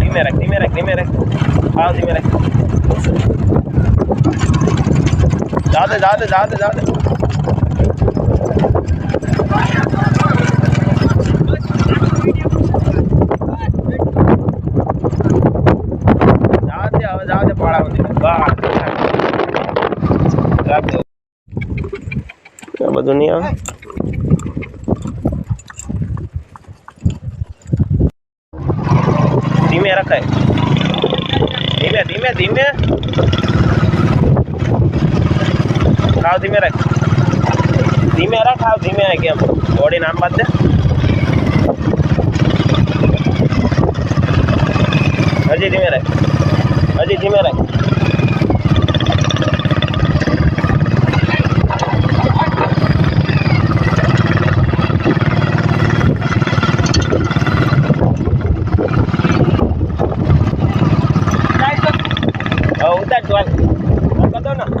ધીમે રાખ ધીમે રાખ ધીમે રાખ હા ધીમે રાખ જા દે જા દે જા આ બધું નહીં આવે? ધીમે રખાય. ધીમે ધીમે ધીમે. ખાવ ધીમે રાખ. ધીમે રાખ હાવ ધીમે રાખ એમ. બોડી નામ બાદ હજી ધીમે રાખ. હજી ધીમે રાખ. ઉતાર તું કર ને.